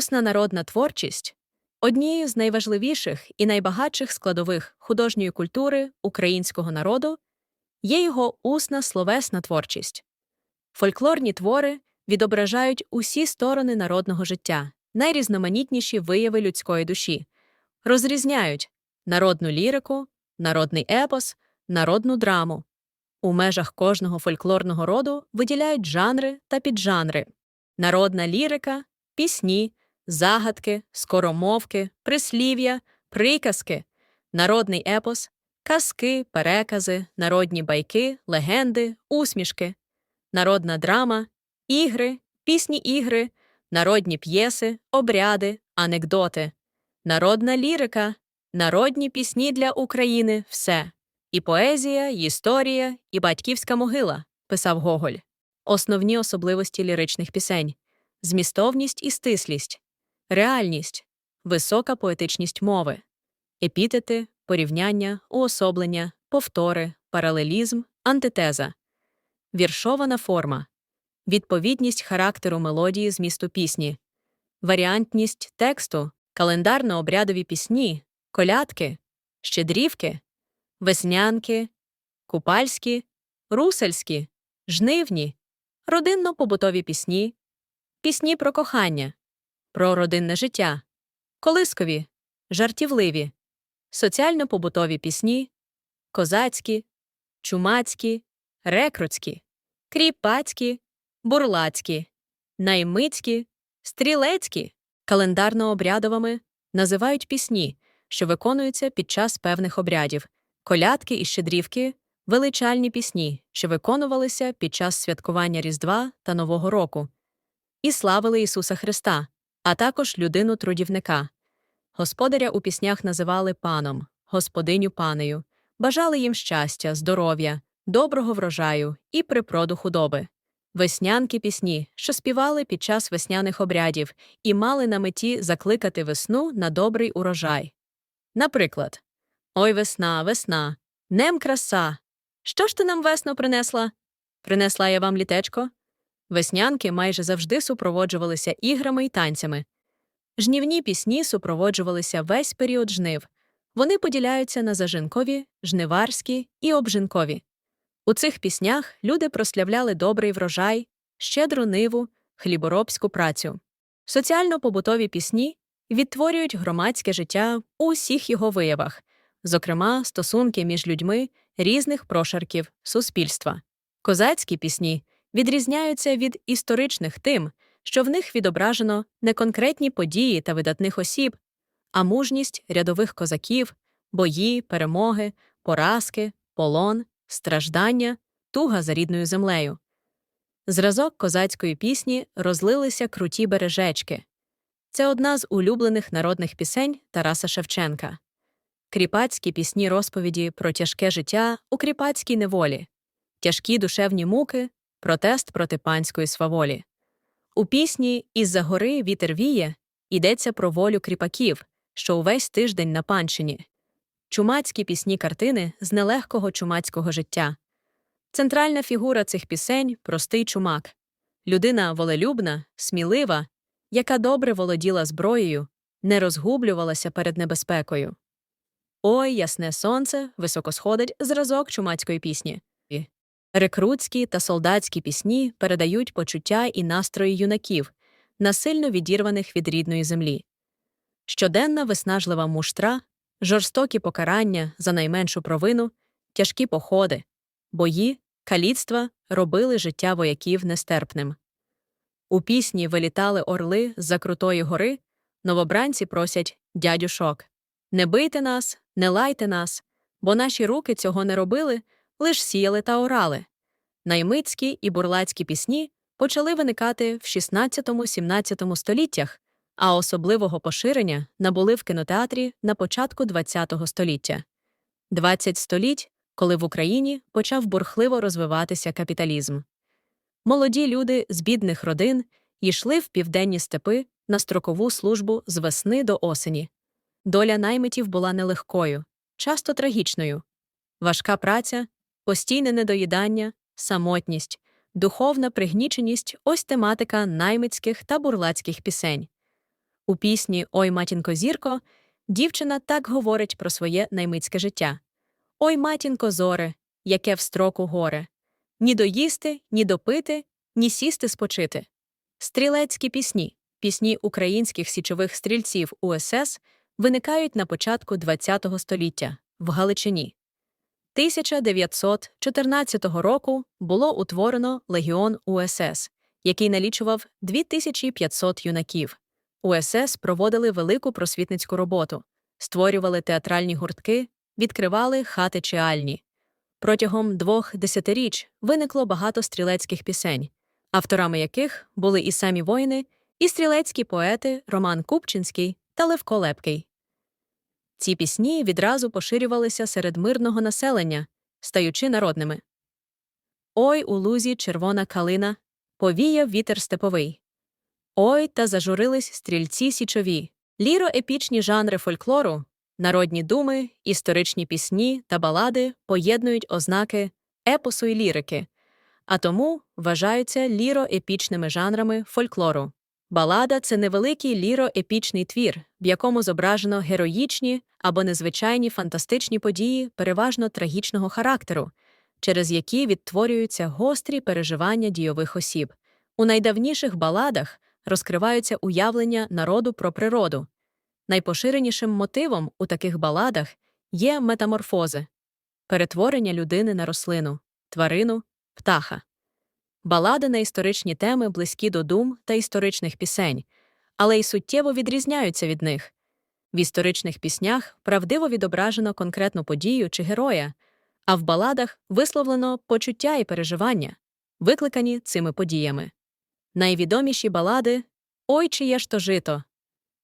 Усна народна творчість однією з найважливіших і найбагатших складових художньої культури українського народу є його усна словесна творчість. Фольклорні твори відображають усі сторони народного життя, найрізноманітніші вияви людської душі, розрізняють народну лірику, народний епос, народну драму. У межах кожного фольклорного роду виділяють жанри та піджанри. Народна лірика, пісні, загадки, скоромовки, прислів'я, приказки, народний епос, казки, перекази, народні байки, легенди, усмішки, народна драма, ігри, пісні ігри, народні п'єси, обряди, анекдоти, народна лірика, народні пісні для України все. І поезія, і історія, і батьківська могила, писав Гоголь. Основні особливості ліричних пісень змістовність і стислість, реальність, висока поетичність мови, епітети, порівняння, уособлення, повтори, паралелізм, антитеза, віршована форма, відповідність характеру мелодії змісту пісні, варіантність тексту, календарно-обрядові пісні, колядки, щедрівки, веснянки, купальські, русельські, жнивні, родинно-побутові пісні, пісні про кохання, про родинне життя, колискові, жартівливі, соціально-побутові пісні, козацькі, чумацькі, рекрутські, кріпацькі, бурлацькі, наймицькі, стрілецькі, календарно-обрядовими називають пісні, що виконуються під час певних обрядів, колядки і щедрівки, величальні пісні, що виконувалися під час святкування Різдва та Нового року, і славили Ісуса Христа, а також людину трудівника. Господаря у піснях називали паном, господиню панею, бажали їм щастя, здоров'я, доброго врожаю і припроду худоби. Веснянки пісні, що співали під час весняних обрядів і мали на меті закликати весну на добрий урожай. Наприклад, Ой весна, весна, нем краса. Що ж ти нам весно принесла? Принесла я вам літечко? Веснянки майже завжди супроводжувалися іграми й танцями. Жнівні пісні супроводжувалися весь період жнив. Вони поділяються на зажинкові, жниварські і обжинкові. У цих піснях люди прославляли добрий врожай, щедру ниву, хліборобську працю. Соціально-побутові пісні відтворюють громадське життя у усіх його виявах, зокрема, стосунки між людьми різних прошарків суспільства. Козацькі пісні відрізняються від історичних тим, що в них відображено не конкретні події та видатних осіб, а мужність рядових козаків, бої, перемоги, поразки, полон, страждання, туга за рідною землею. Зразок козацької пісні розлилися круті бережечки. Це одна з улюблених народних пісень Тараса Шевченка. Кріпацькі пісні розповіді про тяжке життя у кріпацькій неволі, тяжкі душевні муки, протест проти панської сваволі. У пісні Із-за гори вітер віє йдеться про волю кріпаків, що увесь тиждень на панщині, чумацькі пісні картини з нелегкого чумацького життя. Центральна фігура цих пісень простий чумак, людина волелюбна, смілива, яка добре володіла зброєю, не розгублювалася перед небезпекою. Ой, ясне сонце, високо сходить зразок чумацької пісні. Рекрутські та солдатські пісні передають почуття і настрої юнаків, насильно відірваних від рідної землі. Щоденна виснажлива муштра, жорстокі покарання за найменшу провину, тяжкі походи, бої, каліцтва робили життя вояків нестерпним. У пісні вилітали орли з-за крутої гори, новобранці просять дядюшок Не бийте нас, не лайте нас, бо наші руки цього не робили, лиш сіяли та орали. Наймицькі і бурлацькі пісні почали виникати в 16-17 століттях, а особливого поширення набули в кінотеатрі на початку ХХ століття. 20 століть, коли в Україні почав бурхливо розвиватися капіталізм. Молоді люди з бідних родин йшли в південні степи на строкову службу з весни до осені. Доля наймитів була нелегкою, часто трагічною. Важка праця, постійне недоїдання, самотність, духовна пригніченість ось тематика наймицьких та бурлацьких пісень. У пісні Ой, матінко зірко дівчина так говорить про своє наймицьке життя. Ой, матінко зоре, яке в строку горе. Ні доїсти, ні допити, ні сісти спочити. Стрілецькі пісні, пісні українських січових стрільців УСС виникають на початку ХХ століття в Галичині. 1914 року було утворено Легіон УСС, який налічував 2500 юнаків. УСС проводили велику просвітницьку роботу, створювали театральні гуртки, відкривали хати чиальні. Протягом двох десятиріч виникло багато стрілецьких пісень, авторами яких були і самі воїни, і стрілецькі поети Роман Купчинський та Левко Лепкий. Ці пісні відразу поширювалися серед мирного населення, стаючи народними. Ой у лузі червона калина, повіяв вітер степовий. Ой та зажурились стрільці січові, ліро-епічні жанри фольклору, народні думи, історичні пісні та балади поєднують ознаки епосу і лірики, а тому вважаються ліро-епічними жанрами фольклору. Балада це невеликий ліро-епічний твір, в якому зображено героїчні або незвичайні фантастичні події, переважно трагічного характеру, через які відтворюються гострі переживання дійових осіб. У найдавніших баладах розкриваються уявлення народу про природу. Найпоширенішим мотивом у таких баладах є метаморфози перетворення людини на рослину, тварину, птаха. Балади на історичні теми близькі до дум та історичних пісень, але й суттєво відрізняються від них. В історичних піснях правдиво відображено конкретну подію чи героя, а в баладах висловлено почуття і переживання, викликані цими подіями. Найвідоміші балади Ой, чиє ж то жито.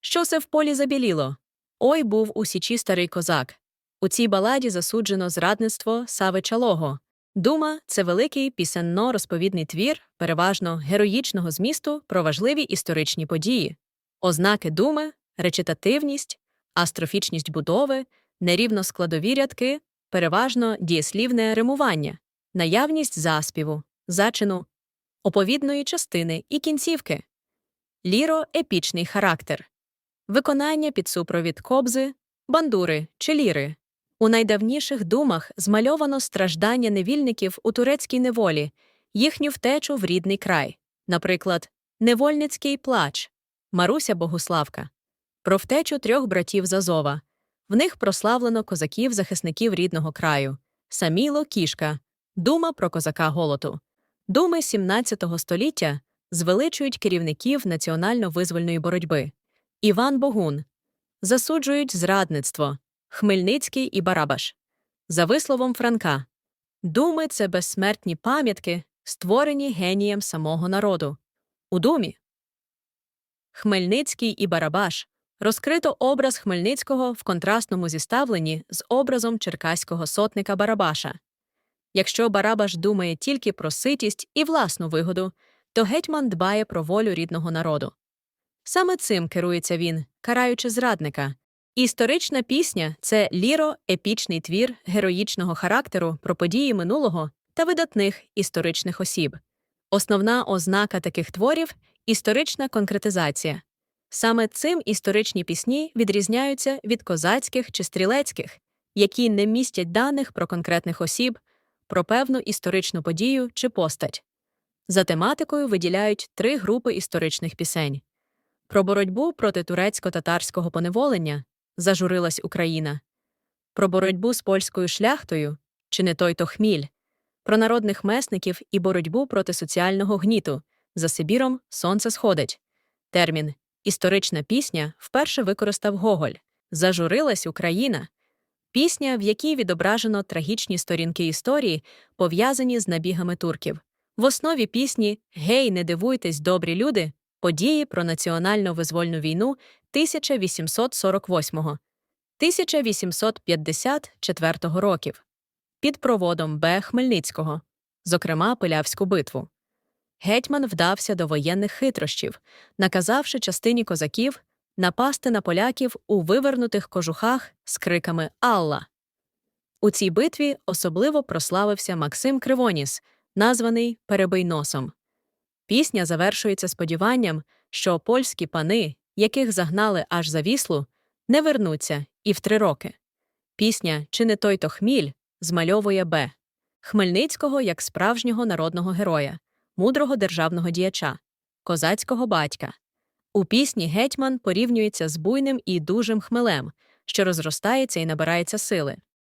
Що се в полі забіліло? Ой був у січі старий козак. У цій баладі засуджено зрадництво Сави Чалого. Дума це великий пісенно-розповідний твір, переважно героїчного змісту про важливі історичні події, ознаки думи, речитативність, астрофічність будови, нерівноскладові рядки, переважно дієслівне римування, наявність заспіву, зачину, оповідної частини і кінцівки, ліро-епічний характер, виконання під супровід кобзи, бандури чи ліри. У найдавніших думах змальовано страждання невільників у турецькій неволі, їхню втечу в рідний край, наприклад, Невольницький плач, Маруся Богуславка, про втечу трьох братів з Азова. В них прославлено козаків-захисників рідного краю, Саміло Кішка, Дума про козака Голоту. Думи XVII століття звеличують керівників національно-визвольної боротьби. Іван Богун засуджують зрадництво. Хмельницький і Барабаш. За висловом Франка, думи це безсмертні пам'ятки, створені генієм самого народу. У думі. Хмельницький і Барабаш розкрито образ Хмельницького в контрастному зіставленні з образом черкаського сотника Барабаша. Якщо Барабаш думає тільки про ситість і власну вигоду, то гетьман дбає про волю рідного народу. Саме цим керується він, караючи зрадника. Історична пісня це ліро-епічний твір героїчного характеру про події минулого та видатних історичних осіб. Основна ознака таких творів історична конкретизація. Саме цим історичні пісні відрізняються від козацьких чи стрілецьких, які не містять даних про конкретних осіб, про певну історичну подію чи постать. За тематикою виділяють три групи історичних пісень про боротьбу проти турецько-татарського поневолення зажурилась Україна, про боротьбу з польською шляхтою, чи не той то хміль, про народних месників і боротьбу проти соціального гніту. За Сибіром сонце сходить. Термін історична пісня вперше використав Гоголь Зажурилась Україна. Пісня, в якій відображено трагічні сторінки історії, пов'язані з набігами турків. В основі пісні Гей, не дивуйтесь, добрі люди, події про національно визвольну війну 1848 1854 років під проводом Б. Хмельницького, зокрема Пилявську битву. Гетьман вдався до воєнних хитрощів, наказавши частині козаків напасти на поляків у вивернутих кожухах з криками Алла. У цій битві особливо прославився Максим Кривоніс, названий Перебий носом. Пісня завершується сподіванням, що польські пани, яких загнали аж за віслу, не вернуться і в три роки. Пісня Чи не той то хміль змальовує Б. Хмельницького як справжнього народного героя, мудрого державного діяча, козацького батька. У пісні гетьман порівнюється з буйним і дужим хмелем, що розростається і набирається сили.